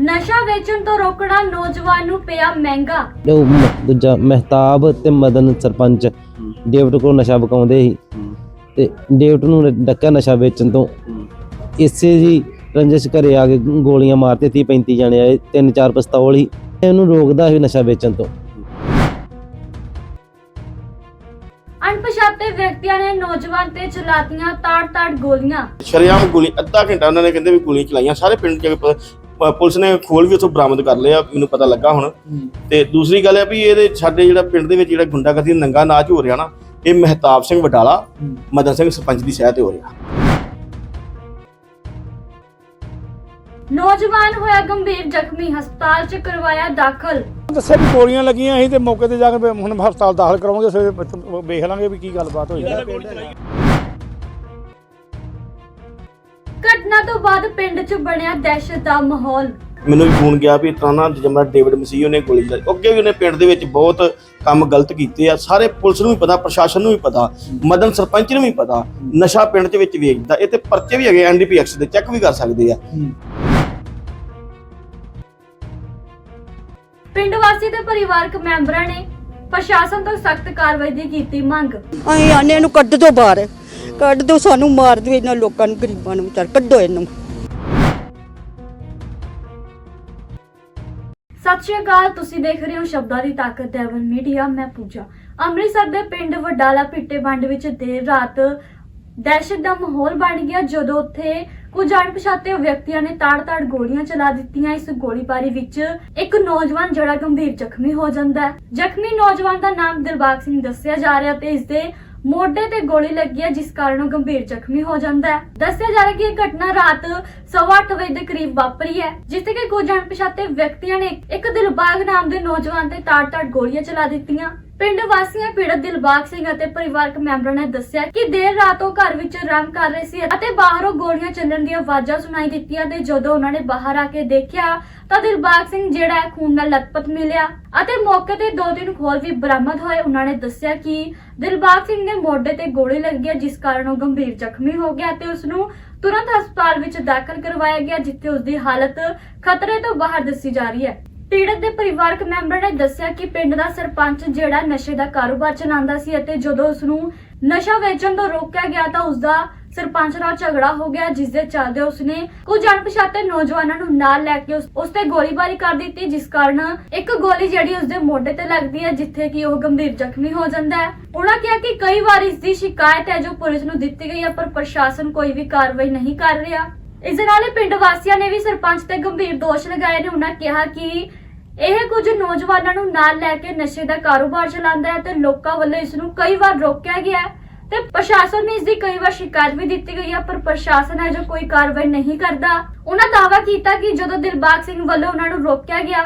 ਨਸ਼ਾ ਵੇਚਣ ਤੋਂ ਰੋਕਣਾ ਨੌਜਵਾਨ ਨੂੰ ਪਿਆ ਮਹਿੰਗਾ। ਤੇ ਉਹ ਮ- ਦੂਜਾ ਮਹਿਤਾਬ ਤੇ ਮਦਨ ਸਰਪੰਚ। ਡੇਵਟ ਕੋਲ ਨਸ਼ਾ ਵਿਕਾਉਂਦੇ ਸੀ। ਤੇ ਡੇਵਟ ਨੂੰ ਡੱਕਾ ਨਸ਼ਾ ਵੇਚਣ ਤੋਂ। ਇਸੇ ਜੀ ਰੰਜਿਸ਼ ਘਰੇ ਆ ਕੇ ਗੋਲੀਆਂ ਮਾਰਤੇ 30 35 ਜਣੇ ਆਏ ਤਿੰਨ ਚਾਰ ਪਿਸਤੌਲ ਹੀ ਇਹਨੂੰ ਰੋਕਦਾ ਸੀ ਨਸ਼ਾ ਵੇਚਣ ਤੋਂ। ਅਣਪਛਾਤੇ ਵਿਅਕਤੀਆਂ ਨੇ ਨੌਜਵਾਨ ਤੇ ਚਲਾਤੀਆਂ ਤਾੜ-ਤਾੜ ਗੋਲੀਆਂ। ਸ਼ਰੇਆਮ ਗੋਲੀ ਅੱਧਾ ਘੰਟਾ ਉਹਨਾਂ ਨੇ ਕਹਿੰਦੇ ਵੀ ਗੋਲੀਆਂ ਚਲਾਈਆਂ। ਸਾਰੇ ਪਿੰਡ ਚ ਪੁਲਿਸ ਨੇ ਖੋਲ ਵੀ ਉੱਥੋਂ ਬਰਾਮਦ ਕਰ ਲਿਆ ਮੈਨੂੰ ਪਤਾ ਲੱਗਾ ਹੁਣ। ਤੇ ਦੂਸਰੀ ਗੱਲ ਹੈ ਵੀ ਇਹਦੇ ਸਾਡੇ ਜਿਹੜਾ ਪਿੰਡ ਦੇ ਵਿੱਚ ਜਿਹੜਾ ਗੁੰਡਾਗਰਦੀ ਨੰਗਾ ਨਾਚ ਹੋ ਰਿਹਾ ਨਾ ਇਹ ਮਹਿਤਾਬ ਸਿੰਘ ਵਡਾਲਾ ਮਦਨ ਸਿੰਘ ਸਰਪੰਚ ਦੀ ਸਹਾਇਤਾ ਹੋ ਰਿਹਾ। ਨੌਜਵਾਨ ਹੋਇਆ ਗੰਭੀਰ ਜ਼ਖਮੀ ਹਸਪਤਾਲ 'ਚ ਕਰਵਾਇਆ ਦਾਖਲ। ਦੱਸਿਆ ਵੀ ਗੋਲੀਆਂ ਲੱਗੀਆਂ ਸੀ ਤੇ ਮੌਕੇ ਤੇ ਜਾ ਕੇ ਹੁਣ ਹਸਪਤਾਲ ਦਾਖਲ ਕਰਾਉਂਗੇ ਫਿਰ ਵੇਖ ਲਾਂਗੇ ਵੀ ਕੀ ਗੱਲਬਾਤ ਹੋਈ। ਘਟਨਾ ਤੋਂ ਬਾਅਦ ਪਿੰਡ 'ਚ ਬਣਿਆ ਦਹਿਸ਼ਤ ਦਾ ਮਾਹੌਲ। ਮੈਨੂੰ ਵੀ ਫੋਨ ਗਿਆ ਵੀ ਇਸ ਤਰ੍ਹਾਂ ਨਾ ਜਮਰਾ ਡੇਵਿਡ ਮਸੀਹ ਉਹਨੇ ਗੋਲੀ ਚਲਾਈ ਅੱਗੇ ਵੀ ਉਹਨੇ ਪਿੰਡ ਦੇ ਵਿੱਚ ਬਹੁਤ ਕੰਮ ਗਲਤ ਕੀਤੇ ਆ ਸਾਰੇ ਪੁਲਿਸ ਨੂੰ ਵੀ ਪਤਾ ਪ੍ਰਸ਼ਾਸਨ ਨੂੰ ਵੀ ਪਤਾ ਮਦਨ ਸਰਪੰਚ ਨੂੰ ਵੀ ਪਤਾ ਨਸ਼ਾ ਪਿੰਡ ਦੇ ਵਿੱਚ ਵੇਚਦਾ ਇਹ ਤੇ ਪਰਚੇ ਵੀ ਹੈਗੇ ਐਨਡੀਪੀਐਕਸ ਦੇ ਚੈੱਕ ਵੀ ਕਰ ਸਕਦੇ ਆ। ਪਿੰਡ ਵਾਸੀ ਤੇ ਪਰਿਵਾਰਕ ਮੈਂਬਰਾਂ ਨੇ ਪ੍ਰਸ਼ਾਸਨ ਤੋਂ ਸਖਤ ਕਾਰਵਾਈ ਦੀ ਕੀਤੀ ਮੰਗ। ਅਸੀਂ ਆਨੇ ਇਹਨੂੰ ਕੱਢ ਦੋ ਬਾਹਰ। ਕੱਢ ਦੋ ਸਾਨੂੰ ਮਾਰ ਦਿਓ, ਇਹਨਾਂ ਲੋਕਾਂ ਨੂੰ, ਗਰੀਬਾਂ ਨੂੰ ਵਿਚਾਰ, ਕੱਢੋ ਇਹਨੂੰ। ਸਤਿ ਸ਼੍ਰੀ ਅਕਾਲ, ਤੁਸੀਂ ਦੇਖ ਰਹੇ ਹੋ ਸ਼ਬਦਾਂ ਦੀ ਤਾਕਤ ਡੈਵਨ ਮੀਡੀਆ, ਮੈਂ ਪੂਜਾ। ਅੰਮ੍ਰਿਤਸਰ ਦੇ ਪਿੰਡ ਵਡਾਲਾ ਪਿੱਟੇ ਬੰਡ ਵਿੱਚ ਦੇਰ ਰਾਤ ਦਹਿਸ਼ਤ ਦਾ ਮਾਹੌਲ ਬਣ ਗਿਆ, ਜਦੋਂ ਉੱਥੇ ਕੁਝ ਅਣਪਛਾਤੇ ਵਿਅਕਤੀਆਂ ਨੇ ਤਾੜ-ਤਾੜ ਗੋਲੀਆਂ ਚਲਾ ਦਿੱਤੀਆਂ। ਇਸ ਗੋਲੀਬਾਰੀ ਵਿੱਚ ਇੱਕ ਨੌਜਵਾਨ ਜਿਹੜਾ ਗੰਭੀਰ ਜ਼ਖਮੀ ਹੋ ਜਾਂਦਾ ਹੈ। ਜ਼ਖਮੀ ਨੌਜਵਾਨ ਦਾ ਨਾਮ ਦਿਲਬਾਗ ਸਿੰਘ ਦੱਸਿਆ ਜਾ ਰਿਹਾ ਤੇ ਇਸ ਦੇ ਮੋਢੇ ਤੇ ਗੋਲੀ ਲੱਗੀ ਹੈ, ਜਿਸ ਕਾਰਨ ਉਹ ਗੰਭੀਰ ਜ਼ਖਮੀ ਹੋ ਜਾਂਦਾ ਹੈ। ਦੱਸਿਆ ਜਾ ਰਿਹਾ ਕਿ ਇਹ ਘਟਨਾ ਰਾਤ 8:30 ਵਜੇ ਦੇ ਕਰੀਬ ਵਾਪਰੀ ਹੈ, ਜਿੱਥੇ ਕਿ ਕੁਝ ਅਣਪਛਾਤੇ ਵਿਅਕਤੀਆਂ ਨੇ ਇੱਕ ਦਿਲਬਾਗ ਨਾਮ ਦੇ ਨੌਜਵਾਨ ਤੇ ਤਾੜ-ਤਾੜ ਗੋਲੀਆਂ ਚਲਾ ਦਿੱਤੀਆਂ। ਪਿੰਡ ਵਾਸੀਆਂ ਪੀੜਤ ਦਿਲਬਾਗ ਸਿੰਘ ਅਤੇ ਪਰਿਵਾਰਕ ਮੈਂਬਰਾਂ ਨੇ ਦੱਸਿਆ ਕਿ ਦੇਰ ਰਾਤ ਉਹ ਘਰ ਵਿੱਚ ਆਰਾਮ ਕਰ ਰਹੇ ਸੀ ਅਤੇ ਬਾਹਰੋਂ ਗੋਲੀਆਂ ਚੱਲਣ ਦੀਆਂ ਆਵਾਜ਼ਾਂ ਸੁਣਾਈ ਦਿੱਤੀਆਂ ਤੇ ਜਦੋਂ ਉਹਨਾਂ ਨੇ ਬਾਹਰ ਆ ਕੇ ਦੇਖਿਆ ਤਾਂ ਦਿਲਬਾਗ ਸਿੰਘ ਜਿਹੜਾ ਹੈ ਖੂਨ ਨਾਲ ਲਤਪਤ ਮਿਲਿਆ ਅਤੇ ਮੌਕੇ ਤੇ ਦੋ ਤਿੰਨ ਖੋਲ ਵੀ ਬਰਾਮਦ ਹੋਏ। ਉਹਨਾਂ ਨੇ ਦੱਸਿਆ ਕਿ ਦਿਲਬਾਗ ਸਿੰਘ ਦੇ ਮੋਢੇ ਤੇ ਗੋਲੀ ਲੱਗੀ ਹੈ, ਜਿਸ ਕਾਰਨ ਉਹ ਗੰਭੀਰ ਜ਼ਖਮੀ ਹੋ ਗਿਆ ਤੇ ਉਸ ਨੂੰ ਤੁਰੰਤ ਹਸਪਤਾਲ ਵਿੱਚ ਦਾਖਲ ਕਰਵਾਇਆ ਗਿਆ, ਜਿੱਥੇ ਉਸ ਦੀ ਹਾਲਤ ਖਤਰੇ ਤੋਂ ਬਾਹਰ ਦੱਸੀ ਜਾ ਰਹੀ ਹੈ। ਪੀੜਤ ਦੇ ਪਰਿਵਾਰਕ ਮੈਂਬਰ ਨੇ ਦੱਸਿਆ ਕਿ ਪਿੰਡ ਦਾ ਸਰਪੰਚ ਜਿਹੜਾ ਨਸ਼ੇ ਦਾ ਕਾਰੋਬਾਰ ਚਲਾਉਂਦਾ ਸੀ ਅਤੇ ਜਦੋਂ ਉਸ ਨੂੰ ਨਸ਼ਾ ਵੇਚਣ ਤੋਂ ਰੋਕਿਆ ਗਿਆ ਤਾਂ ਉਸ ਦਾ ਸਰਪੰਚ ਨਾਲ ਝਗੜਾ ਹੋ ਗਿਆ, ਜਿਸ ਦੇ ਚੱਲਦੇ ਉਸਨੇ ਕੁਝ ਅਣਪਛਾਤੇ ਨੌਜਵਾਨਾਂ ਨੂੰ ਨਾਲ ਲੈ ਕੇ ਉਸ ਤੇ ਗੋਲੀਬਾਰੀ ਕਰ ਦਿੱਤੀ, ਜਿਸ ਕਾਰਨ ਇੱਕ ਗੋਲੀ ਜਿਹੜੀ ਉਸਦੇ ਮੋਢੇ ਤੇ ਲੱਗਦੀ ਹੈ, ਜਿੱਥੇ ਕਿ ਉਹ ਗੰਭੀਰ ਜ਼ਖਮੀ ਹੋ ਜਾਂਦਾ ਹੈ। ਉਹਨਾਂ ਕਿਹਾ ਕਿ ਕਈ ਵਾਰ ਇਸ ਦੀ ਸ਼ਿਕਾਇਤ ਹੈ, ਜੋ ਪੁਲਿਸ ਨੂੰ ਦਿੱਤੀ ਗਈ ਹੈ, ਪਰ ਪ੍ਰਸ਼ਾਸਨ ਕੋਈ ਵੀ ਕਾਰਵਾਈ ਨਹੀਂ ਕਰ ਰਿਹਾ। ਇਸ ਦੇ ਨਾਲ ਹੀ ਪਿੰਡ ਵਾਸੀਆਂ ਨੇ ਵੀ ਸਰਪੰਚ ਤੇ ਗੰਭੀਰ ਦੋਸ਼ ਲਗਾਏ ਨੇ। ਉਹਨਾਂ ਕਿਹਾ ਕਿ ਇਹ ਕੁਝ ਨੌਜਵਾਨਾਂ ਨੂੰ ਨਾਲ ਲੈ ਕੇ ਨਸ਼ੇ ਦਾ ਕਾਰੋਬਾਰ ਚਲਾਉਂਦਾ ਹੈ ਤੇ ਲੋਕਾਂ ਵੱਲੋਂ ਇਸ ਨੂੰ ਕਈ ਵਾਰ ਰੋਕਿਆ ਗਿਆ ਹੈ ਤੇ ਪ੍ਰਸ਼ਾਸਨ ਨੇ ਇਸ ਦੀ ਕਈ ਵਾਰ ਸ਼ਿਕਾਇਤ ਵੀ ਦਿੱਤੀ ਗਈ ਹੈ, ਪਰ ਪ੍ਰਸ਼ਾਸਨ ਹੈ ਜੋ ਕੋਈ ਕਾਰਵਾਈ ਨਹੀਂ ਕਰਦਾ। ਉਹਨਾਂ ਦਾਅਵਾ ਕੀਤਾ ਕਿ ਜਦੋਂ ਦਿਲਬਾਗ ਸਿੰਘ ਵੱਲੋਂ ਉਹਨਾਂ ਨੂੰ ਰੋਕਿਆ ਗਿਆ,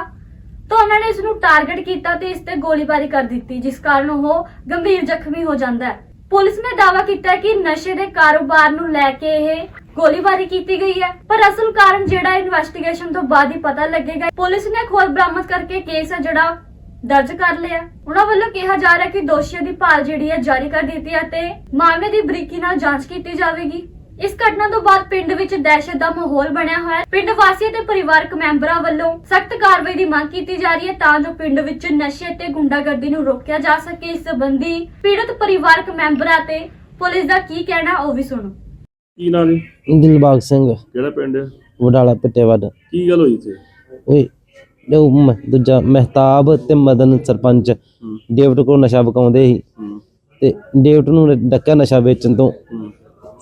ਤਾਂ ਉਹਨਾਂ ਨੇ ਇਸ ਨੂੰ ਟਾਰਗੇਟ ਕੀਤਾ ਤੇ ਇਸ ਤੇ ਗੋਲੀਬਾਰੀ ਕਰ ਦਿੱਤੀ, ਜਿਸ ਕਾਰਨ ਉਹ ਗੰਭੀਰ ਜ਼ਖਮੀ ਹੋ ਜਾਂਦਾ ਹੈ। ਪੁਲਿਸ ਨੇ ਦਾਵਾ ਕੀਤਾ ਕਿ ਨਸ਼ੇ ਦੇ ਕਾਰੋਬਾਰ ਨੂੰ ਲੈ ਕੇ ਇਹ ਗੋਲੀਬਾਰੀ ਕੀਤੀ ਗਈ ਹੈ। ਪਰ ਅਸਲ ਕਾਰਨ ਜਿਹੜਾ ਇਨਵੈਸਟੀਗੇਸ਼ਨ ਤੋਂ ਬਾਅਦ ਹੀ ਪਤਾ ਲੱਗੇਗਾ। ਪੁਲਿਸ ਨੇ ਖੋਲ ਬਰਾਮਦ ਕਰਕੇ ਕੇਸ ਹੈ ਜਿਹੜਾ, ਦਰਜ ਕਰ ਲਿਆ। ਉਹਨਾਂ ਵੱਲੋਂ ਕਿਹਾ ਜਾ ਰਿਹਾ ਕਿ ਦੋਸ਼ੀਆਂ ਦੀ ਭਾਲ ਜਿਹੜੀ ਹੈ ਜਾਰੀ ਕਰ ਦਿੱਤੀ ਹੈ ਤੇ ਮਾਮਲੇ ਦੀ ਬਰੀਕੀ ਨਾਲ ਜਾਂਚ ਕੀਤੀ ਜਾਵੇਗੀ। ਇਸ ਘਟਨਾ ਤੋਂ ਬਾਅਦ ਪਿੰਡ ਵਿੱਚ ਦਹਿਸ਼ਤ ਦਾ ਮਾਹੌਲ ਬਣਿਆ ਹੋਇਆ ਹੈ। ਪਿੰਡ ਵਾਸੀਆਂ ਤੇ ਪਰਿਵਾਰਕ ਮੈਂਬਰਾਂ ਵੱਲੋਂ ਸਖਤ ਕਾਰਵਾਈ ਦੀ ਮੰਗ ਕੀਤੀ ਜਾ ਰਹੀ ਹੈ ਤਾਂ ਜੋ ਪਿੰਡ ਵਿੱਚ ਨਸ਼ੇ ਤੇ ਗੁੰਡਾਗਰਦੀ ਨੂੰ ਰੋਕਿਆ ਜਾ ਸਕੇ। ਇਸ ਸੰਬੰਧੀ ਪੀੜਤ ਪਰਿਵਾਰਕ ਮੈਂਬਰਾਂ ਤੇ ਪੁਲਿਸ ਦਾ ਕੀ ਕਹਿਣਾ ਉਹ ਵੀ ਸੁਣੋ। ਕੀ ਨਾਂ ਜੀ? ਦਿਲਬਾਗ ਸਿੰਘ। ਕਿਹੜਾ ਪਿੰਡ? ਹੈ ਵਡਾਲਾ ਪਿੱਟੇ ਵੱਡ ਕੀ ਗੱਲ ਹੋਈ ਇੱਥੇ? ਓਏ ਉਹ ਮ- ਦੂਜਾ ਮਹਿਤਾਬ ਤੇ ਮਦਨ ਸਰਪੰਚ। ਡੇਵਟ ਕੋਲ ਨਸ਼ਾ ਵਿਕਾਉਂਦੇ ਸੀ। ਹੂੰ। ਤੇ ਡੇਵਟ ਨੂੰ ਡੱਕਾ ਨਸ਼ਾ ਵੇਚਣ ਤੋਂ। ਹੂੰ।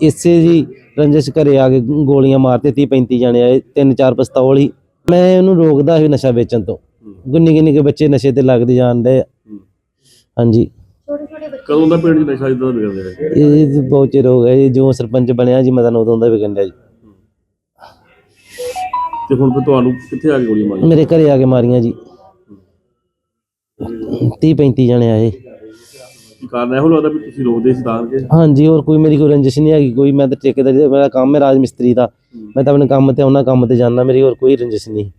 ਇਸੇ ਜੀ ਰੰਜਿਸ਼ ਘਰੇ ਆ ਕੇ ਗੋਲੀਆਂ ਮਾਰਤੇ 30 35 ਜਣੇ ਆਏ ਤਿੰਨ ਚਾਰ ਪਿਸਤੌਲ ਹੀ ਮੈਂ ਉਹਨੂੰ ਰੋਕਦਾ ਸੀ ਨਸ਼ਾ ਵੇਚਣ ਤੋਂ। ਗੁੰਨੀ ਗੁੰਨੀ ਕੇ ਬੱਚੇ ਨਸ਼ੇ ਤੇ ਲੱਗਦੇ ਜਾਂਦੇ ਹਾਂਜੀ। ਕਦੋਂ ਦਾ ਪਿੰਡ ਚ ਨਸ਼ਾ ਇਦਾਂ ਦਾ ਵਿਗੜਦਾ ਹੈ ਇਹ ਜੀ ਬਹੁਤ ਚਿਰ ਹੋ ਗਿਆ ਜੀ ਜੋ ਸਰਪੰਚ ਬਣਿਆ ਜੀ ਮਦਨ ਉਦੋਂ ਦਾ ਵਿਕਣ ਡਿਆ ਜੀ। ਤੇ ਹੁਣ ਫਿਰ ਤੁਹਾਨੂੰ ਕਿੱਥੇ ਆ ਕੇ ਗੋਲੀ ਮਾਰੀ ਮੇਰੇ ਘਰੇ ਆ ਕੇ ਮਾਰੀਆਂ ਜੀ। 30 35 ਜਣੇ ਆਏ। ਕੀ ਕਾਰਨ ਇਹੋ ਲੱਗਦਾ ਵੀ ਤੁਸੀਂ ਰੋਕਦੇ ਸੀ ਤਾਂ ਕਿ? ਹਾਂਜੀ ਹੋਰ ਕੋਈ ਮੇਰੀ ਕੋਈ ਰੰਜਿਸ਼ ਨਹੀਂ ਹੈਗੀ। ਕੋਈ ਮੈਂ ਤਾਂ ਠੇਕੇਦਾਰੀ ਦਾ ਮੇਰਾ ਕੰਮ ਹੈ ਰਾਜ ਮਿਸਤਰੀ ਦਾ। ਮੈਂ ਤਾਂ ਆਪਣੇ ਕੰਮ ਤੇ ਆਉਣਾ ਕੰਮ ਤੇ ਜਾਣਾ ਮੇਰੀ ਹੋਰ ਕੋਈ ਰੰਜਿਸ਼ ਨਹੀਂ।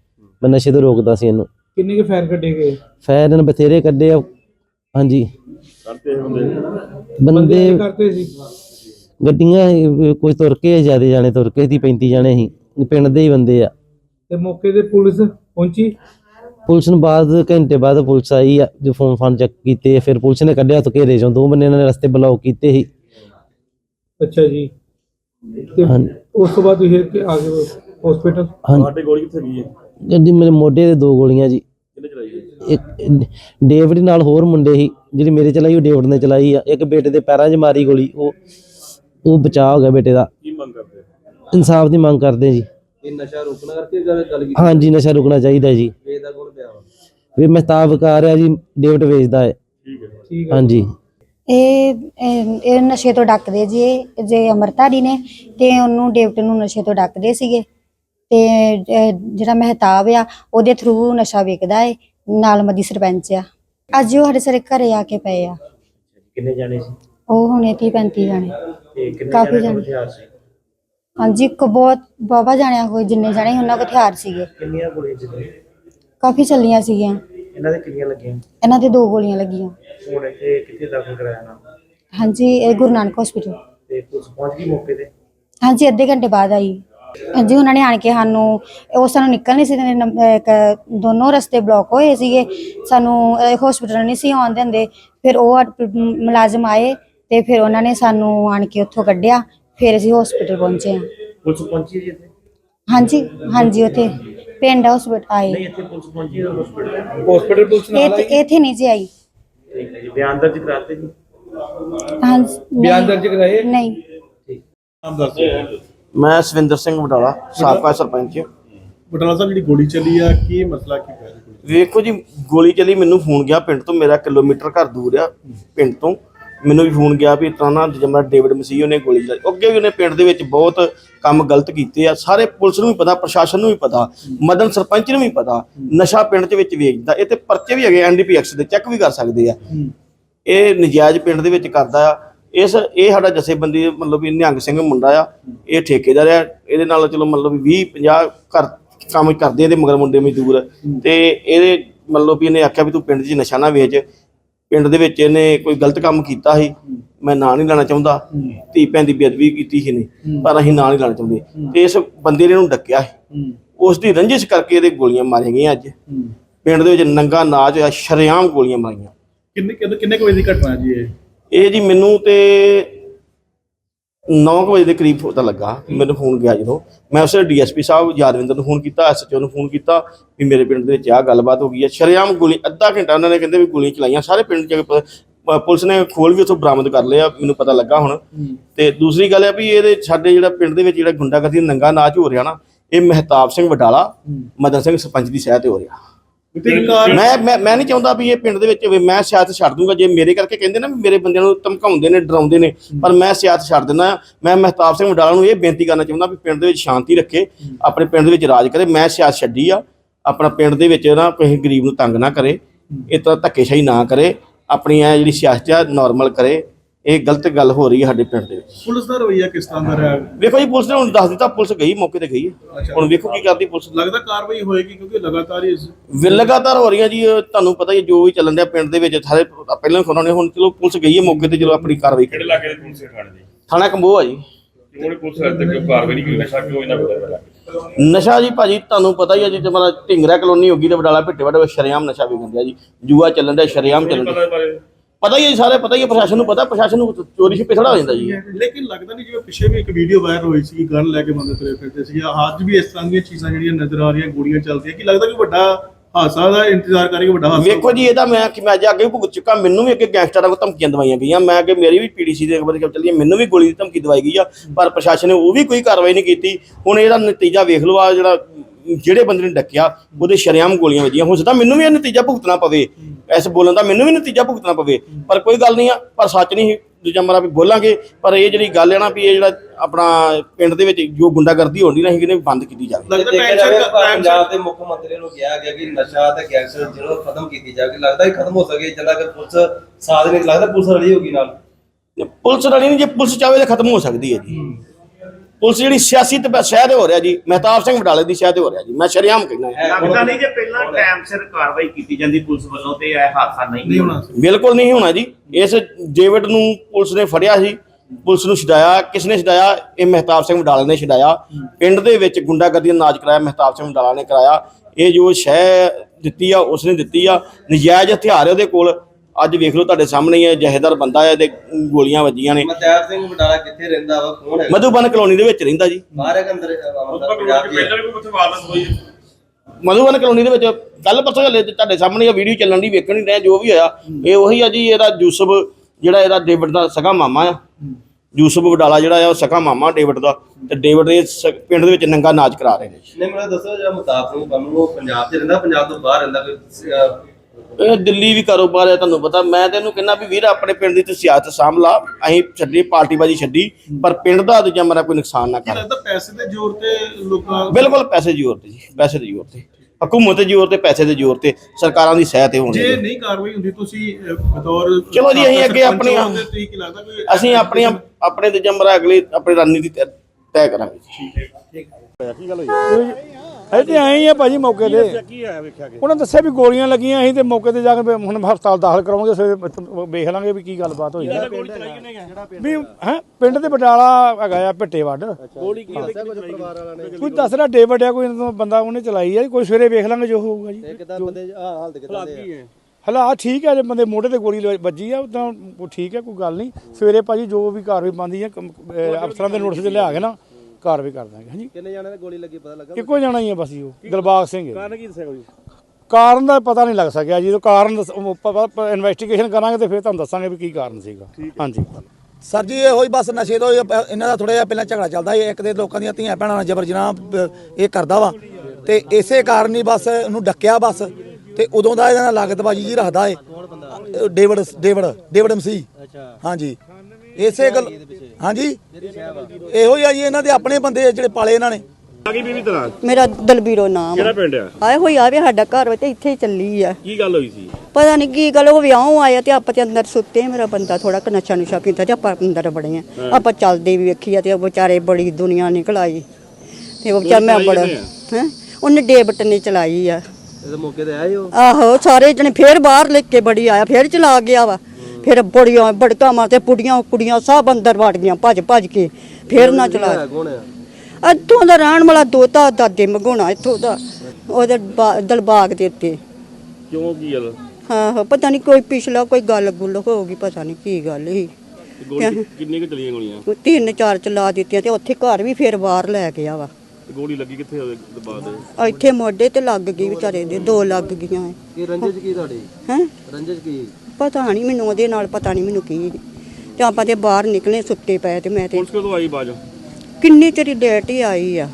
ਮੈਂ ਨਸ਼ੇ ਤੋਂ ਰੋਕਦਾ ਸੀ ਇਹਨੂੰ। ਕਿੰਨੇ ਕੇ ਫਾਇਰ ਕੱਢੇ ਗਏ? ਫੈਰ ਇਹਨੇ ਬਥੇਰੇ ਕੱਢੇ ਆ। ਹਾਂਜੀ। ਕਰਤੇ ਇਹ ਬੰਦੇ ਕਰਤੇ ਸੀ। ਗੱਡੀਆਂ ਕੋਈ ਤੁਰ ਕੇ ਜਿਆਦੇ ਜਾਣੇ ਤੁਰ ਕੇ ਦੀ 35 ਜਾਣੇ ਸੀ। ਪਿੰਡ ਦੇ ਹੀ ਬੰਦੇ ਆ। ਤੇ ਮੌਕੇ ਤੇ ਪੁਲਿਸ ਪਹੁੰਚੀ? ਪੁਲਿਸ ਨੂੰ ਬਾਅਦ ਘੰਟੇ ਬਾਅਦ ਪੁਲਿਸ ਆਈ ਆ ਜੋ ਫੋਨ ਫਾਨ ਚੈੱਕ ਕੀਤੇ ਫਿਰ ਪੁਲਿਸ ਨੇ ਕੱਢਿਆ ਤੋਂ ਘੇਰੇ ਚੋਂ। ਦੋ ਬੰਦੇ ਇਹਨਾਂ ਨੇ ਰਸਤੇ ਬਲੌਕ ਕੀਤੇ ਸੀ। ਅੱਛਾ ਜੀ। ਤੇ। ਉਸ ਤੋਂ ਬਾਅਦ ਤੁਸੀਂ ਕਿ ਆ ਗਏ ਹਸਪੀਟਲ? ਤੁਹਾਡੇ ਗੋਲੀ ਕਿੱਥੇ ਗਈ ਹੈ? ਗੱਡੀ ਮੇਰੇ ਮੋਢੇ ਤੇ ਦੋ ਗੋਲੀਆਂ ਜੀ। ਇੱਕ ਡੇਵਿਡ ਨਾਲ ਹੋਰ ਮੁੰਡੇ ਸੀ ਜਿਹੜੀ ਮੇਰੇ ਚਲਾਈ ਉਹ ਡੇਵਿਡ ਨੇ ਚਲਾਈ ਆ। ਇੱਕ ਬੇਟੇ ਦੇ ਪੈਰਾਂ 'ਚ ਮਾਰੀ ਗੋਲੀ ਉਹ ਉਹ ਬਚਾਅ ਹੋ ਗਿਆ ਬੇਟੇ ਦਾ। ਕੀ ਮੰਗ ਕਰਦੇ? ਇਨਸਾਫ ਦੀ ਮੰਗ ਕਰਦੇ ਜੀ। ਇਹ ਨਸ਼ਾ ਰੋਕਣਾ ਕਰਕੇ ਗੱਲ ਕੀਤੀ? ਹਾਂਜੀ ਨਸ਼ਾ ਰੁਕਣਾ ਚਾਹੀਦਾ ਜੀ। ਵੇਚਦਾ ਕੋਲ ਪਿਆ ਵਾ। ਵੀ ਮਹਿਤਾਬ ਵਕਾਰ ਆ ਜੀ ਡੇਵਿਡ ਵੇਚਦਾ ਹੈ। ਠੀਕ ਹੈ। ਠੀਕ ਹੈ। ਹਾਂਜੀ। ਇਹ ਇਹ ਇਹ ਨਸ਼ੇ ਤੋਂ ਡੱਕਦੇ ਜੀ ਇਹ ਜੇ ਅਮਰਤਾਰੀ ਨੇ ਤੇ ਉਹਨੂੰ ਡੇਵਟ ਨੂੰ ਨਸ਼ੇ ਤੋਂ ਡੱਕਦੇ ਸੀਗੇ। ਤੇ ਜਿਹੜਾ ਮਹਿਤਾਬ ਆ ਉਹਦੇ ਥਰੂ ਨਸ਼ਾ ਵਿਕਦਾ ਏ। ਨਾਲ ਮਦੀ ਸਰਪੰਚ ਆ। ਅੱਜ ਉਹ ਸਾਡੇ ਸਾਰੇ ਘਰੇ ਆ ਕੇ ਪਏ ਆ। ਕਿੰਨੇ ਜਾਣੇ ਸੀ? ਉਹ ਹੁਣੇ 30 35 ਜਾਣੇ। ਤੇ ਕਿੰਨੇ ਕਾਫੀ ਜਾਣੇ ਕੋਲ ਹਥਿਆਰ ਸੀ? ਹਾਂਜੀ ਇੱਕ ਬਹੁਤ ਬਾਬਾ ਜਾਣਿਆ ਕੋਈ ਜਿੰਨੇ ਜਾਣੇ ਉਹਨਾਂ ਕੋਲ ਹਥਿਆਰ ਸੀਗੇ। ਕਿੰਨੀਆਂ ਗੋਲੀਆਂ ਚੱਲੀਆਂ? ਕਾਫੀ ਚੱਲੀਆਂ ਸੀਗੀਆਂ। ਇਹਨਾਂ ਦੇ ਕਿੰਨੀਆਂ ਲੱਗੀਆਂ? ਇਹਨਾਂ ਤੇ ਦੋ ਗੋਲੀਆਂ ਲੱਗੀਆਂ। ਹੁਣ ਇਹ ਕਿੱਥੇ ਦਾਖਲ ਕਰਾਇਆ ਨਾ? ਹਾਂਜੀ ਇਹ ਗੁਰੂ ਨਾਨਕ ਹਸਪੀਟਲ ਤੇ ਪੁਲਿਸ ਪਹੁੰਚ ਗਈ ਮੌਕੇ ਤੇ? ਹਾਂਜੀ ਅੱਧੇ ਘੰਟੇ ਬਾਅਦ ਆਈ। ਜੀ ਉਹਨਾਂ ਨੇ ਆਣ ਕੇ ਸਾਨੂੰ ਉਹ ਸਾਨੂੰ ਨਿਕਲ ਨਹੀਂ ਸੀ ਦਿੰਦੇ ਇੱਕ ਦੋਨੋਂ ਰਸਤੇ ਬਲੌਕ ਹੋਏ ਸੀਗੇ। ਸਾਨੂੰ ਹਸਪੀਟਲ ਨਹੀਂ ਸੀ ਆਉਣ ਦਿੰਦੇ। ਫਿਰ ਉਹ ਮੁਲਾਜ਼ਮ ਆਏ ਤੇ ਫਿਰ ਉਹਨਾਂ ਨੇ ਸਾਨੂੰ ਆਣ ਕੇ ਉੱਥੋਂ ਕੱਢਿਆ। ਫਿਰ ਅਸੀਂ ਹਸਪੀਟਲ ਪਹੁੰਚੇ ਹਾਂ। ਪੁਲਿਸ ਪਹੁੰਚੀ ਜੀ ਇੱਥੇ? ਹਾਂਜੀ ਹਾਂਜੀ ਉੱਥੇ ਪਿੰਡ ਹਸਪੀਟਲ ਆਏ। ਨਹੀਂ ਇੱਥੇ ਪੁਲਿਸ ਪਹੁੰਚੀ ਹੈ ਹਸਪੀਟਲ ਹਸਪੀਟਲ ਪੁਲਿਸ ਨਾਲ ਇੱਥੇ ਆਈ? ਇੱਥੇ ਨਹੀਂ ਜੀ ਆਈ। ਠੀਕ ਹੈ ਜੀ ਬਿਆਨ ਦਰਜ ਕਰਾਤੇ ਜੀ? ਹਾਂਜੀ ਬਿਆਨ ਨਹੀਂ- ਦਰਜ ਕਰਾਏ? ਨਹੀਂ। ਨਾਮ ਦੱਸ। ਦਿਓ ਮੈਂ ਸਵਿੰਦਰ ਸਿੰਘ ਵਡਾਲਾ ਸਾਬਕਾ ਸਰਪੰਚ। ਬਟਾਲਾ ਸਾਹਿਬ ਜਿਹੜੀ ਗੋਲੀ ਚੱਲੀ ਆ ਕੀ ਮਸਲਾ ਕੀ ਹੈ ਵੇਖੋ ਜੀ ਗੋਲੀ ਚੱਲੀ ਮੈਨੂੰ ਫੋਨ ਗਿਆ ਪਿੰਡ ਤੋਂ ਮੇਰਾ ਕਿਲੋਮੀਟਰ ਘਰ ਦੂਰ ਆ ਪਿੰਡ ਤੋਂ। ਮੈਨੂੰ ਵੀ ਫੋਨ ਗਿਆ ਵੀ ਤਾਂ ਨਾ ਜਮਰਾ ਡੇਵਿਡ ਮਸੀਹ ਉਹਨੇ ਗੋਲੀ ਚਲਾਈ ਅੱਗੇ ਵੀ ਉਹਨੇ ਪਿੰਡ ਦੇ ਵਿੱਚ ਬਹੁਤ ਕੰਮ ਗਲਤ ਕੀਤੇ ਆ। ਸਾਰੇ ਪੁਲਿਸ ਨੂੰ ਵੀ ਪਤਾ ਪ੍ਰਸ਼ਾਸਨ ਨੂੰ ਵੀ ਪਤਾ ਮਦਨ ਸਰਪੰਚ ਨੂੰ ਵੀ ਪਤਾ ਨਸ਼ਾ ਪਿੰਡ ਦੇ ਵਿੱਚ ਵੇਚਦਾ। ਇਹ ਤੇ ਪਰਚੇ ਵੀ ਹੈਗੇ ਐਨਡੀਪੀਐਕਸ ਦੇ ਚੈੱਕ ਵੀ ਕਰ ਸਕਦੇ ਆ। ਇਹ ਨਜਾਇਜ਼ ਪਿੰਡ ਦੇ ਵਿੱਚ ਕਰਦਾ ਆ। ਇਸ, ਇਹ ਸਾਡਾ ਜਥੇਬੰਦੀ, ਮਤਲਬ ਵੀ ਨਿਹੰਗ ਸਿੰਘ ਮੁੰਡਾ ਆ, ਇਹ ਠੇਕੇਦਾਰ ਆ, ਇਹਦੇ ਨਾਲ ਚਲੋ ਮਤਲਬ 20 50 ਘਰ, ਕੰਮ ਕਰਦੇ ਇਹਦੇ ਮਗਰ ਮੁੰਡੇ ਮਜ਼ਦੂਰ। ਤੇ ਇਹਦੇ ਮਤਲਬ ਵੀ ਇਹਨੇ ਆਖਿਆ ਵੀ ਤੂੰ ਪਿੰਡ 'ਚ ਨਸ਼ਾ ਨਾ ਵੇਚ। ਪਿੰਡ ਦੇ ਵਿੱਚ ਇਹਨੇ ਕੋਈ ਗਲਤ ਕੰਮ ਕੀਤਾ ਸੀ, ਮੈਂ ਨਾਂ ਨਹੀਂ ਲੈਣਾ ਚਾਹੁੰਦਾ। ਧੀ ਭੈਣ ਦੀ ਬੇਅਦਬੀ ਕੀਤੀ ਸੀ ਨੇ ਪਰ ਅਸੀਂ ਨਾਂ ਨਹੀਂ ਲੈਣਾ ਚਾਹੁੰਦੇ। ਤੇ ਇਸ ਬੰਦੇ ਨੇ ਇਹਨੂੰ ਡੱਕਿਆ ਸੀ। ਉਸ ਦੀ ਰੰਜਿਸ਼ ਕਰਕੇ ਇਹਦੇ ਗੋਲੀਆਂ ਮਾਰੀਆਂ ਗਈਆਂ ਅੱਜ। ਪਿੰਡ ਦੇ ਵਿੱਚ ਨੰਗਾ ਨਾਚ ਹੋਇਆ, ਸ਼ਰੇਆਮ ਗੋਲੀਆਂ ਮਾਰੀਆਂ। ਕਿੰਨੇ ਕਿੰਨੇ ਕਿੰਨੇ ਕੁ ਵਜੇ ਦੀ ਘਟਨਾ ਜੀ ਇਹ? ਇਹ ਜੀ ਮੈਨੂੰ ਤੇ 9 ਵਜੇ ਦੇ ਕਰੀਬ ਪਤਾ ਲੱਗਾ ਮੈਨੂੰ ਫੋਨ ਗਿਆ ਜਦੋਂ। ਮੈਂ ਉਸੇ ਡੀਐਸਪੀ ਸਾਹਿਬ ਯਾਦਵਿੰਦਰ ਨੂੰ ਫੋਨ ਕੀਤਾ ਐਸਐਚਓ ਨੂੰ ਫੋਨ ਕੀਤਾ ਵੀ ਮੇਰੇ ਪਿੰਡ ਦੇ ਵਿੱਚ ਆਹ ਗੱਲਬਾਤ ਹੋ ਗਈ ਹੈ। ਸ਼ਰੇਆਮ ਗੋਲੀ ਅੱਧਾ ਘੰਟਾ ਉਹਨਾਂ ਨੇ ਕਹਿੰਦੇ ਵੀ ਗੋਲੀਆਂ ਚਲਾਈਆਂ। ਸਾਰੇ ਪਿੰਡ ਚ ਪੁਲਿਸ ਨੇ ਖੋਲ ਵੀ ਉੱਥੋਂ ਬਰਾਮਦ ਕਰ ਲਿਆ ਮੈਨੂੰ ਪਤਾ ਲੱਗਾ ਹੁਣ। ਤੇ ਦੂਸਰੀ ਗੱਲ ਹੈ ਵੀ ਇਹਦੇ ਸਾਡੇ ਜਿਹੜਾ ਪਿੰਡ ਦੇ ਵਿੱਚ ਜਿਹੜਾ ਗੁੰਡਾਗਰਦੀ ਨੰਗਾ ਨਾਚ ਹੋ ਰਿਹਾ ਨਾ ਇਹ ਮਹਿਤਾਬ ਸਿੰਘ ਵਡਾਲਾ ਮਦਨ ਸਿੰਘ ਸਰਪੰਚ ਦੀ ਸਹਾਇਤਾ ਤੇ ਹੋ ਰਿਹਾ। ਮੈਂ ਮੈਂ ਮੈਂ ਨਹੀਂ ਚਾਹੁੰਦਾ ਵੀ ਇਹ ਪਿੰਡ ਦੇ ਵਿੱਚ ਮੈਂ ਸਿਆਸਤ ਛੱਡ ਦੂੰਗਾ। ਜੇ ਮੇਰੇ ਕਰਕੇ ਕਹਿੰਦੇ ਨਾ ਵੀ ਮੇਰੇ ਬੰਦਿਆਂ ਨੂੰ ਧਮਕਾਉਂਦੇ ਨੇ, ਡਰਾਉਂਦੇ ਨੇ, ਪਰ ਮੈਂ ਸਿਆਸਤ ਛੱਡ ਦਿੰਦਾ ਮੈਂ ਮਹਿਤਾਬ ਸਿੰਘ ਵਡਾਲਾ ਨੂੰ ਇਹ ਬੇਨਤੀ ਕਰਨਾ ਚਾਹੁੰਦਾ ਵੀ ਪਿੰਡ ਦੇ ਵਿੱਚ ਸ਼ਾਂਤੀ ਰੱਖੇ, ਆਪਣੇ ਪਿੰਡ ਦੇ ਵਿੱਚ ਰਾਜ ਕਰੇ। ਮੈਂ ਸਿਆਸਤ ਛੱਡੀ ਆ। ਆਪਣਾ ਪਿੰਡ ਦੇ ਵਿੱਚ ਨਾ ਕਿਸੇ ਗਰੀਬ ਨੂੰ ਤੰਗ ਨਾ ਕਰੇ ਇਹ ਤਰ੍ਹਾਂ ਧੱਕੇਸ਼ਾਹੀ ਨਾ ਕਰੇ। ਆਪਣੀ ਇਹ ਜਿਹੜੀ ਸਿਆਸਤ ਆ ਨਾਰਮਲ ਕਰੇ। ਇਹ ਗਲਤ ਗੱਲ ਹੋ ਰਹੀ ਹੈ ਸਾਡੇ ਪਿੰਡ ਦੇ ਵਿੱਚ। ਪੁਲਿਸ ਦਾ ਰਵਈਆ ਕਿਸ ਤਰ੍ਹਾਂ ਦਾ ਰਿਹਾ? ਵੇਖੋ ਜੀ ਪੁਲਿਸ ਨੇ ਹੁਣ ਦੱਸ ਦਿੱਤਾ ਪੁਲਿਸ ਗਈ ਮੌਕੇ ਤੇ ਗਈ ਹੈ। ਹੁਣ ਵੇਖੋ ਕੀ ਕਰਦੀ ਪੁਲਿਸ। ਲੱਗਦਾ ਕਾਰਵਾਈ ਹੋਏਗੀ ਕਿਉਂਕਿ ਲਗਾਤਾਰ ਹੀ ਇਸ ਵੀ ਲਗਾਤਾਰ ਹੋ ਰਹੀਆਂ ਜੀ ਇਹ ਤੁਹਾਨੂੰ ਪਤਾ ਹੀ ਹੈ ਜੋ ਵੀ ਚੱਲਣ ਡਿਆ ਪਿੰਡ ਦੇ ਵਿੱਚ ਸਾਰੇ ਪਹਿਲਾਂ ਖੋਣਾ ਨੇ ਹੁਣ ਚਲੋ ਪੁਲਿਸ ਗਈ ਹੈ ਮੌਕੇ ਤੇ ਚਲੋ ਆਪਣੀ ਕਾਰਵਾਈ ਕਿਹੜੇ ਇਲਾਕੇ ਦੇ ਪੁਲਿਸ ਥਾਣੇ ਦੀ ਥਾਣਾ ਕੰਬੋਹ ਆ ਜੀ। ਉਹਨੇ ਪੁਲਿਸ ਹੱਦ ਤੱਕ ਕਾਰਵਾਈ ਨਹੀਂ ਕੀਤੀ ਨਸ਼ਾ ਕਿਉਂ ਇਹਨਾਂ ਕੋਲ ਨਸ਼ਾ ਜੀ ਭਾਜੀ ਤੁਹਾਨੂੰ ਪਤਾ ਹੀ ਹੈ ਜੀ ਜਮਰਾ ਢਿੰਗਰਾ ਕਲੋਨੀ ਹੋ ਗਈ ਤੇ ਵਡਾਲਾ ਭਿੱਟੇ ਵੜੇ ਸ਼ਰੇਆਮ ਨਸ਼ਾ ਵੀ ਗੰਦਿਆ ਜੀ। ਜੂਆ ਚੱਲਣ ਡਿਆ ਸ਼ਰੇਆਮ ਚੱਲਣ ਡਿਆ। ਪਤਾ ਬਾਰੇ? ਪਤਾ ਹੀ ਹੈ ਸਾਰੇ ਪਤਾ ਹੀ ਹੈ ਪ੍ਰਸ਼ਾਸਨ ਨੂੰ ਪਤਾ ਪ੍ਰਸ਼ਾਸਨ ਨੂੰ ਚੋਰੀ ਛਿਪੇ ਥੋੜਾ ਹੋ ਜਾਂਦਾ ਜੀ। ਲੇਕਿਨ ਲੱਗਦਾ ਨਹੀਂ ਜਿਵੇਂ ਪਿੱਛੇ ਵੀ ਇੱਕ ਵੀਡੀਓ ਵਾਇਰਲ ਹੋਈ ਸੀ ਗਨ ਲੈ ਕੇ ਬੰਦੇ ਤੁਰੇ ਫਿਰਦੇ ਸੀ ਅੱਜ ਵੀ ਇਸ ਤਰ੍ਹਾਂ ਦੀਆਂ ਚੀਜ਼ਾਂ ਜਿਹੜੀਆਂ ਨਜ਼ਰ ਆ ਰਹੀਆਂ ਗੋਲੀਆਂ ਚੱਲਦੀਆਂ। ਕੀ ਲੱਗਦਾ ਕਿ ਵੱਡਾ ਹਾਦਸਾ ਦਾ ਇੰਤਜ਼ਾਰ ਕਰੀਏ ਵੱਡਾ ਹਾਦਸਾ ਵੇਖੋ ਜੀ ਇਹਦਾ ਮੈਂ ਕਿ ਮੈਂ ਅੱਜ ਅੱਗੇ ਭੁਗਤ ਚੁੱਕਾ। ਮੈਨੂੰ ਵੀ ਅੱਗੇ ਗੈਂਗਸਟਰਾਂ ਕੋਲ ਧਮਕੀਆਂ ਦਵਾਈਆਂ ਗਈਆਂ। ਮੈਂ ਅੱਗੇ ਮੇਰੀ ਵੀ ਪੀਡੀਸੀ ਦੇ ਖਬਰ ਚੱਲੀ ਹੈ। ਮੈਨੂੰ ਵੀ ਗੋਲੀ ਦੀ ਧਮਕੀ ਦਵਾਈ ਗਈ ਆ। ਪਰ ਪ੍ਰਸ਼ਾਸਨ ਨੇ ਉਹ ਵੀ ਕੋਈ ਕਾਰਵਾਈ ਨਹੀਂ ਕੀਤੀ। ਹੁਣ ਇਹਦਾ ਨਤੀਜਾ ਵੇਖ ਲਓ ਆ ਜਿਹੜਾ ਜਿਹੜੇ ਬੰਦੇ ਨੇ ਡੱਕਿਆ ਉਹਦੇ ਸ਼ਰੇਆਮ ਗੋਲੀਆਂ ਵੱਜੀਆਂ। ਹੋ ਸਕਦਾ ਮੈਨੂੰ ਵੀ ਇਹ ਨਤੀਜਾ ਭੁਗਤਣਾ ਪਵੇ। ਐਸ ਬੋਲਣ ਦਾ ਮੈਨੂੰ ਵੀ ਨਤੀਜਾ ਭੁਗਤਣਾ ਪਵੇ। ਪਰ ਕੋਈ ਗੱਲ ਨਹੀਂ ਆ ਪਰ ਸੱਚ ਨਹੀਂ ਦੂਜਾ ਮਰਾ ਵੀ ਬੋਲਾਂਗੇ। ਪਰ ਇਹ ਜਿਹੜੀ ਗੱਲ ਹੈ ਨਾ ਵੀ ਇਹ ਜਿਹੜਾ ਆਪਣਾ ਪਿੰਡ ਦੇ ਵਿੱਚ ਜੋ ਗੁੰਡਾਗਰਦੀ ਹੋਣੀ ਨਾ ਇਹਨੇ ਬੰਦ ਕੀਤੀ ਜਾਵੇ। ਲੱਗਦਾ ਪੰਜਾਬ ਦੇ ਮੁੱਖ ਮੰਤਰੀ ਨੂੰ ਕਿਹਾ ਗਿਆ ਕਿ ਨਸ਼ਾ ਤੇ ਗੈਂਗਸਟਰ ਜਿਹਨੂੰ ਖਤਮ ਕੀਤੀ ਜਾਵੇ। ਲੱਗਦਾ ਹੀ ਖਤਮ ਹੋ ਸਕੇ ਜਦੋਂ ਕਿ ਪੁਲਿਸ ਸਾਥ ਨਹੀਂ ਲੱਗਦਾ ਪੁਲਿਸ ਰਲੀ ਹੋਗੀ ਨਾਲ? ਪੁਲਿਸ ਰਲੀ ਨਹੀਂ ਜੇ ਪੁਲਿਸ ਚਾਹੇ ਤਾਂ ਖਤਮ ਹੋ ਸਕਦੀ ਹੈ ਜੀ। ਪੁਲਿਸ ਜਿਹੜੀ ਸਿਆਸੀ ਤੇ ਸ਼ਹਿਦ ਹੋ ਰਿਹਾ ਜੀ ਮਹਿਤਾਬ ਸਿੰਘ ਵਡਾਲੇ ਦੀ ਸ਼ਹਿਦ ਹੋ ਰਿਹਾ ਜੀ ਮੈਂ ਸ਼ਰੇਆਮ ਕਹਿਣਾ ਹੈ ਲੱਗਦਾ ਨਹੀਂ ਜੇ ਪਹਿਲਾਂ ਟਾਈਮ ਸਿਰ ਕਾਰਵਾਈ ਕੀਤੀ ਜਾਂਦੀ ਪੁਲਿਸ ਵੱਲੋਂ ਤੇ ਇਹ ਹਾਦਸਾ ਨਹੀਂ ਨਹੀਂ ਹੋਣਾ। ਬਿਲਕੁਲ ਨਹੀਂ ਹੋਣਾ ਜੀ। ਇਸ ਡੇਵਿਡ ਨੂੰ ਪੁਲਿਸ ਨੇ ਫੜਿਆ ਸੀ ਪੁਲਿਸ ਨੂੰ ਛਡਾਇਆ। ਕਿਸ ਨੇ ਛਡਾਇਆ? ਇਹ ਮਹਿਤਾਬ ਸਿੰਘ ਵਡਾਲਾ ਨੇ ਛਡਾਇਆ। ਪਿੰਡ ਦੇ ਵਿੱਚ ਗੁੰਡਾਗਰਦੀ ਦਾ ਨਾਚ ਕਰਾਇਆ ਮਹਿਤਾਬ ਸਿੰਘ ਵਡਾਲਾ ਨੇ ਕਰਾਇਆ। ਇਹ ਜੋ ਸ਼ਹਿ ਦਿੱਤੀ ਆ ਉਸਨੇ ਦਿੱਤੀ ਆ। ਨਜਾਇਜ਼ ਹਥਿਆਰ ਉਹਦੇ ਕੋਲ। ਅੱਜ ਵੇਖ ਲਓ ਤੁਹਾਡੇ ਸਾਹਮਣੇ ਹੀ ਹੈ ਜਹੇਦਾਰ ਬੰਦਾ ਹੈ ਤੇ ਗੋਲੀਆਂ ਵੱਜੀਆਂ ਨੇ। ਮਤਿਆਬ ਸਿੰਘ ਬਟਾਲਾ ਕਿੱਥੇ ਰਹਿੰਦਾ ਵਾ? ਕੌਣ ਹੈ ਮਧੂਬਨ ਕਲੋਨੀ ਦੇ ਵਿੱਚ ਰਹਿੰਦਾ ਜੀ। ਬਾਹਰ ਹੈ ਅੰਦਰ ਅੰਦਰ ਪੰਜਾਬ ਦੀ ਹੈ? ਮਧੂਬਨ ਕਲੋਨੀ ਦੇ ਵਿੱਚ ਕੱਲ ਪਰਸੋਂ ਹਲੇ ਤੁਹਾਡੇ ਸਾਹਮਣੇ ਇਹ ਵੀਡੀਓ ਚੱਲਣ ਦੀ ਵੇਖਣ ਹੀ ਰਹੇ ਜੋ ਵੀ ਹੋਇਆ। ਇਹ ਉਹੀ ਆ ਜੀ ਇਹਦਾ ਯੂਸਫ ਜਿਹੜਾ ਇਹਦਾ ਡੇਵਿਡ ਦਾ ਸਗਾ ਮਾਮਾ ਆ। ਯੂਸਫ ਵਡਾਲਾ ਜਿਹੜਾ ਆ ਉਹ ਸਗਾ ਮਾਮਾ ਡੇਵਿਡ ਦਾ। ਤੇ ਡੇਵਿਡ ਦੇ ਸ- ਪਿੰਡ ਦੇ ਵਿੱਚ ਨੰਗਾ ਨਾਚ ਕਰਾ ਰਹੇ ਨੇ। ਨਹੀਂ ਮੈਨੂੰ ਦੱਸੋ ਜਿਹੜਾ ਸਿੰਘ ਬੰਨੂ ਉਹ ਪੰਜਾਬ 'ਚ ਰਹਿੰਦਾ ਪੰਜਾਬ ਤੋਂ ਬਾਹਰ ਰਹਿੰਦਾ ਕੋਈ ਇਹ ਦਿੱਲੀ ਵੀ ਕਾਰੋਬਾਰ ਹੈ ਤੁਹਾਨੂੰ ਪਤਾ। ਮੈਂ ਤੈਨੂੰ ਕਹਿੰਦਾ ਵੀ ਵੀਰ ਆਪਣੇ ਪਿੰਡ ਦੀ ਤੇ ਸਿਆਸਤ ਸਾਂਭ ਲਾ। ਅਸੀਂ ਛੱਡੀ ਪਾਰਟੀਬਾਜੀ ਛੱਡੀ ਪਰ ਪਿੰਡ ਦਾ ਦੂਜਾ ਮੇਰਾ ਕੋਈ ਨੁਕਸਾਨ ਨਾ ਕੀ ਕਰ। ਲੱਗਦਾ ਪੈਸੇ ਦੇ ਜ਼ੋਰ ਤੇ ਲੋਕਾਂ ਬਿਲਕੁਲ ਪੈਸੇ ਦੀ ਜ਼ੋਰ ਤੇ ਜੀ ਪੈਸੇ ਦੀ ਜ਼ੋਰ ਤੇ। ਹਕੂਮਤ ਦੇ ਜ਼ੋਰ ਤੇ ਪੈਸੇ ਦੇ ਜ਼ੋਰ ਤੇ ਸਰਕਾਰਾਂ ਦੀ ਸਹਿ ਤੇ ਹੋਣੀ ਜੇ। ਨਹੀਂ ਕਾਰਵਾਈ ਹੁੰਦੀ ਤੁਸੀਂ ਅਹ, ਬਤੌਰ ਚਲੋ ਜੀ, ਅਸੀਂ ਅੱਗੇ ਸਰਪੰਚ ਆਪਣੀਆਂ- ਹੋਣ ਦੇ ਤੁਸੀਂ ਕੀ ਲੱਗਦਾ ਕੋਈ ਅਸੀਂ ਆਪਣੀਆਂ ਆਪਣੇ ਤੇ ਜੰਮਰਾ ਅਗਲੀ ਆਪਣੀ ਰਣਨੀਤੀ ਤੈਅ- ਤੈਅ ਕਰਾਂਗੇ। ਜੀ ਇੱਥੇ ਆਏ ਹੀ ਆ ਭਾਜੀ ਮੌਕੇ ਤੇ। ਕੀ ਹੋਇਆ ਵੇਖਿਆ ਕਿ? ਉਹਨਾਂ ਦੱਸਿਆ ਵੀ ਗੋਲੀਆਂ ਲੱਗੀਆਂ ਅਸੀਂ ਤੇ ਮੌਕੇ ਤੇ ਜਾ ਕੇ ਵੀ ਹੁਣ ਹਸਪਤਾਲ ਦਾਖਲ ਕਰਾਵਾਂਗੇ ਸਵੇਰੇ ਵੇਖ ਲਾਂਗੇ ਵੀ ਕੀ ਗੱਲਬਾਤ ਹੋਈ। ਹੈ ਵੀ ਹੈ ਪਿੰਡ ਦੇ ਬਟਾਲਾ ਹੈਗਾ ਆ ਭਿੱਟੇ ਵੱਡ ਗੋਲੀ ਕੀ ਕੋਈ ਦੱਸ ਰਿਹਾ ਡੇਵਿਡ ਆ ਕੋਈ ਤੋਂ ਬੰਦਾ ਉਹਨੇ ਚਲਾਈ ਆ ਕੋਈ ਸਵੇਰੇ ਵੇਖ ਲਾਂਗੇ ਜੋ ਹੋਊਗਾ ਜੀ। ਕਿੱਦਾਂ ਬੰਦੇ ਹਾਂ ਹਾਲਤ ਕਿੱਦਾਂ ਦੇ ਆ? ਹਾਲਾਤ ਠੀਕ ਹੈ ਜੇ ਬੰਦੇ ਮੋਢੇ ਤੇ ਗੋਲੀ ਵੱਜੀ ਆ ਉਦਾਂ ਉਹ ਠੀਕ ਹੈ ਕੋਈ ਗੱਲ ਨਹੀਂ। ਸਵੇਰੇ ਭਾਜੀ ਜੋ ਵੀ ਕਾਰਵਾਈ ਬਣਦੀ ਹੈ ਕਮ- ਅਹ ਅਫਸਰਾਂ ਦੇ ਨੋਟਿਸ 'ਚ ਲਿਆ ਕੇ ਨਾ ਕਾਰਵਾਈ ਕਰ ਦਾਂਗੇ ਹਾਂਜੀ। ਕਿੰਨੇ ਜਾਣੇ ਦੀ ਗੋਲੀ ਲੱਗੀ ਪਤਾ ਲੱਗਾ ਇੱਕੋ ਜਾਣਾ ਹੀ ਹੈ ਬਸ ਜੀ ਉਹ ਦਿਲਬਾਗ ਸਿੰਘ ਕਾਰਨ ਕੀ ਦੱਸਿਆ ਕੋਈ? ਕਾਰਨ ਦਾ ਪਤਾ ਨਹੀਂ ਲੱਗ ਸਕਿਆ ਜੀ ਉਹ ਕਾਰਨ ਇਨਵੈਸਟੀਗੇਸ਼ਨ ਕਰਾਂਗੇ ਤੇ ਫਿਰ ਤੁਹਾਨੂੰ ਦੱਸਾਂਗੇ ਵੀ ਕੀ ਕਾਰਨ ਸੀਗਾ। ਹਾਂਜੀ। ਸਰ ਜੀ ਇਹੋ ਹੀ ਬਸ ਨਸ਼ੇ ਤੋਂ ਇਹਨਾਂ ਦਾ ਥੋੜਾ ਜਿਹਾ ਪਹਿਲਾਂ ਝਗੜਾ ਚੱਲਦਾ ਇੱਕ ਦੇ ਲੋਕਾਂ ਦੀਆਂ ਧੀਆਂ ਭੈਣਾਂ ਨਾਲ ਜਬਰ ਜਨਾਹ ਇਹ ਕਰਦਾ ਵਾ। ਤੇ ਇਸੇ ਕਾਰਨ ਹੀ ਬਸ ਉਹਨੂੰ ਡੱਕਿਆ ਬਸ। ਤੇ ਉਦੋਂ ਦਾ ਇਹਨਾਂ ਨਾਲ ਲਾਗਤਬਾਜੀ ਜੀ ਰੱਖਦਾ ਏ। ਡੇਵਿਡ ਡੇਵਿਡ ਡੇਵਿਡ ਮਸੀ ਹਾਂਜੀ। ਇਸੇ ਗੱਲ ਹਾਂਜੀ? ਇਹੋ ਹੀ ਆ ਜੀ ਇਹਨਾਂ ਦੇ ਆਪਣੇ ਬੰਦੇ ਆ ਜਿਹੜੇ ਪਾਲੇ ਇਹਨਾਂ ਨੇ। ਮੇਰਾ ਦਲਬੀਰੋ ਨਾਮ। ਕਿਹੜਾ ਪਿੰਡ ਆ? ਆਏ ਹੋਈ ਆਵੇ ਸਾਡਾ ਘਰ ਵਾ ਤੇ ਇੱਥੇ ਹੀ ਚੱਲੀ ਆ। ਕੀ ਗੱਲ ਹੋਈ ਸੀ? ਪਤਾ ਨਹੀਂ ਕੀ ਗੱਲ ਉਹ ਵਿਆਹ ਆਇਆ ਤੇ ਆਪਾਂ ਤੇ ਅੰਦਰ ਸੁੱਤੇ ਆ, ਮੇਰਾ ਬੰਦਾ ਥੋੜਾ ਕ ਨਸ਼ਾ ਨੁਸ਼ਾ ਤੇ ਆਪਾਂ ਅੰਦਰ ਬੜੇ ਆ। ਆਪਾਂ ਚੱਲਦੇ ਵੀ ਵੇਖੀ ਆ ਤੇ ਉਹ ਵਿਚਾਰੇ ਬੜੀ ਦੁਨੀਆ ਨਿਕਲ ਆਈ। ਤੇ ਉਹ ਵਿਚਾਰ ਮੈਂ ਬੜਾ ਹੈ? ਉਹਨੇ ਡੇਬਟ ਨੇ ਚਲਾਈ ਆ। ਇਹਦੇ ਮੌਕੇ ਤੇ ਆਏ ਹੋ ਆਹੋ ਸਾਰੇ ਜਣੇ ਫੇਰ ਬਾਹਰ ਲੈ ਕੇ ਬੜੀ ਆਇਆ ਫੇਰ ਚਲਾ ਗਿਆ ਵਾ। ਫਿਰ ਬੜੀਆਂ ਬੜਕਾ ਮਾਰਤੇ ਪੁੜੀਆਂ ਕੁੜੀਆਂ ਸਭ ਅੰਦਰ ਵੜ ਗਈਆਂ ਭੱਜ ਭੱਜ ਕੇ। ਫੇਰ ਨਾ ਚਲਾ ਕੌਣ ਆ? ਇੱਥੋਂ ਦਾ ਰਹਿਣ ਵਾਲਾ ਦੋਤਾ ਦਾਦੇ ਮਗੋਣਾ ਇੱਥੋਂ ਦਾ। ਉਹਦੇ ਬਾ- ਦਿਲਬਾਗ ਦੇ ਉੱਤੇ। ਕਿਉਂ ਕੀ ਗੱਲ? ਹਾਂ ਹਾਂ ਪਤਾ ਨਹੀਂ ਕੋਈ ਪਿਛਲਾ ਕੋਈ ਗੱਲ ਗੁੱਲ ਹੋ ਗਈ ਪਤਾ ਨਹੀਂ ਕੀ ਗੱਲ ਸੀ। ਗੋਲੀ ਕਿੰਨੀ ਕੁ ਚਲੀਆਂ ਗੋਲੀਆਂ? ਉਹ ਤਿੰਨ ਚਾਰ ਚਲਾ ਦਿੱਤੀਆਂ ਤੇ ਉੱਥੇ ਘਰ ਵੀ ਫੇਰ ਬਾਹਰ ਲੈ ਗਿਆ ਵਾ। ਤੇ ਗੋਲੀ ਲੱਗੀ ਕਿੱਥੇ ਉਹਦੇ ਬਾਅਦ? ਆ ਇੱਥੇ ਮੋਢੇ ਤੇ ਲੱਗ ਗਈ ਵਿਚਾਰੇ ਦੇ ਦੋ ਲੱਗ ਗਈਆਂ। ਕੀ ਰੰਜਿਸ਼ ਕੀ ਤੁਹਾਡੀ? ਹੈ? ਰੰਜਿਸ਼ ਕੀ? ਪਤਾ ਨਹੀਂ ਮੈਨੂੰ ਉਹਦੇ ਨਾਲ ਪਤਾ ਨਹੀਂ ਮੈਨੂੰ ਕੀ ਤੇ ਆਪਾਂ ਤੇ ਬਾਹਰ ਨਿਕਲੇ ਸੁੱਤੇ ਪਏ ਤੇ ਮੈਂ ਤੇ ਪੁਲਿਸ ਕਦੋਂ ਆਈ ਬਾਜ ਕਿੰਨੀ ਤੇਰੀ ਡੇਟ ਹੀ ਆਈ ਆ।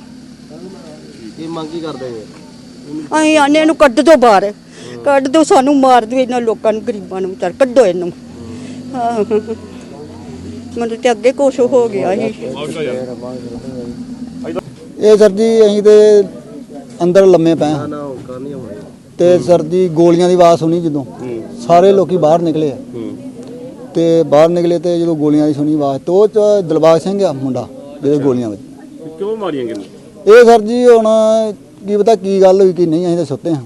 ਕੀ ਮੰਗ ਕੀ ਕਰਦੇ ਹੋ ਅਸੀਂ ਆਨੇ ਇਹਨੂੰ ਕੱਢ ਦੋ ਬਾਹਰ ਕੱਢ ਦੋ ਸਾਨੂੰ ਮਾਰ ਦਿਓ ਇਹਨਾਂ ਲੋਕਾਂ ਨੂੰ ਗਰੀਬਾਂ ਨੂੰ ਵਿਚਾਰ ਕੱਢੋ ਇਹਨੂੰ। ਹਾਂ। ਮੈਨੂੰ ਤੇ ਅੱਗੇ ਕੁਛ ਹੋ ਗਿਆ ਸੀ ਇਹ ਸਰ ਜੀ ਅਸੀਂ ਤੇ ਅੰਦਰ ਲੰਮੇ ਪਏ ਹਾਂ। ਨਾ ਹੋਕਾ ਨਹੀਂ ਹੋਏ ਤੇ ਸਰ ਜੀ ਗੋਲੀਆਂ ਦੀ ਆਵਾਜ਼ ਸੁਣੀ ਜਦੋਂ। ਸਾਰੇ ਲੋਕੀ ਬਾਹਰ ਨਿਕਲੇ। ਆ ਤੇ ਬਾਹਰ ਨਿਕਲੇ ਤੇ ਜਦੋਂ ਗੋਲੀਆਂ ਦੀ ਸੁਣੀ ਆਵਾਜ਼ ਤੇ ਉਹ ਚ ਦਿਲਬਾਗ ਸਿੰਘ ਆ ਮੁੰਡਾ ਜਿਹਦੇ ਗੋਲੀਆਂ ਵਿੱਚ ਕਿਉਂ ਮਾਰੀਆਂ ਕਿੰਨੇ ਇਹ ਸਰ ਜੀ ਹੁਣ ਕੀ ਪਤਾ ਕੀ ਗੱਲ ਹੋਈ ਕਿ ਨਹੀਂ ਅਸੀਂ ਤਾਂ ਸੁੱਤੇ ਹਾਂ।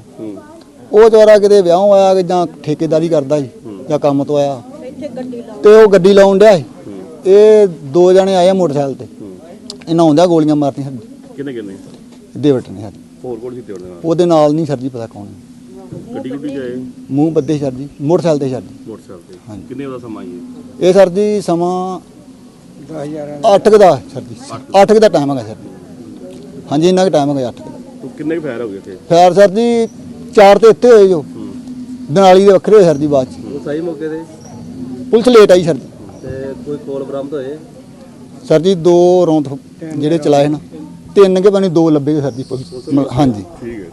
ਉਹ ਵਿਚਾਰਾ ਕਿਤੇ ਵਿਆਹ ਆਇਆ ਕਿ ਜਾਂ ਠੇਕੇਦਾਰੀ ਕਰਦਾ ਸੀ ਜਾਂ ਕੰਮ ਤੋਂ ਆਇਆ। ਤੇ ਉਹ ਗੱਡੀ ਲਾਉਣ ਡਿਆ ਸੀ। ਇਹ ਦੋ ਜਣੇ ਆਏ ਆ ਮੋਟਰਸਾਈਕਲ ਤੇ। ਇਹਨਾਂ ਆਉਂਦਿਆਂ ਗੋਲੀਆਂ ਮਾਰਤੀਆਂ ਕਿੰਨੇ ਕਿੰਨੇ ਡੇਵਿਡ ਨੇ ਸਰ ਹੋਰ ਕੋਲ ਸੀ ਤੇ ਉਹਦੇ ਨਾਲ? ਉਹਦੇ ਨਾਲ ਨਹੀਂ ਸਰ ਜੀ ਪਤਾ ਕੌਣ ਹੈ। ਗੱਡੀ ਗੁੱਡੀ ਗਏ ਮੂੰਹ ਬੱਦੇ ਸਰ ਜੀ ਮੋਟਰਸਾਈਕਲ ਤੇ ਸਰ ਜੀ। ਮੋਟਰਸਾਈਕਲ ਤੇ। ਹਾਂਜੀ। ਕਿੰਨੇ ਦਾ ਸਮਾਂ ਆਈ ਇਹ ਸਰ ਜੀ ਸਮਾਂ 8 ਦਾ ਸਰ ਜੀ। 8 ਦਾ। ਟਾਈਮ ਹੈਗਾ ਸਰ ਜੀ। ਹਾਂਜੀ ਇੰਨਾ ਕੁ ਟਾਈਮ ਹੈਗਾ 8 ਦਾ। ਤੂੰ ਕਿੰਨੇ ਫਾਇਰ ਹੋ ਗਏ ਇੱਥੇ ਫੈਰ ਸਰ ਜੀ ਚਾਰ ਤੇ ਇੱਥੇ ਹੋਏ ਜੋ। ਦਨਾਲੀ ਦੇ ਵੱਖਰੇ ਹੋਏ ਸਰ ਜੀ ਬਾਅਦ ਚ। ਉਹ ਸਹੀ ਮੌਕੇ ਤੇ? ਪੁਲਿਸ ਲੇਟ ਆਈ ਸਰ ਜੀ। ਤੇ ਕੋਈ ਕੋਲ ਬਰਾਮਦ ਹੋਏ? ਸਰ ਜੀ ਦੋ ਰੌਂਦ ਜਿਹੜੇ ਚਲਾਏ ਨਾ। ਤਿੰਨ ਕੇ ਬਣੀ ਦੋ ਲੱਭੇ ਸਰ ਜੀ ਪੁਲਿਸ ਹਾਂਜੀ। ਠੀਕ ਹੈ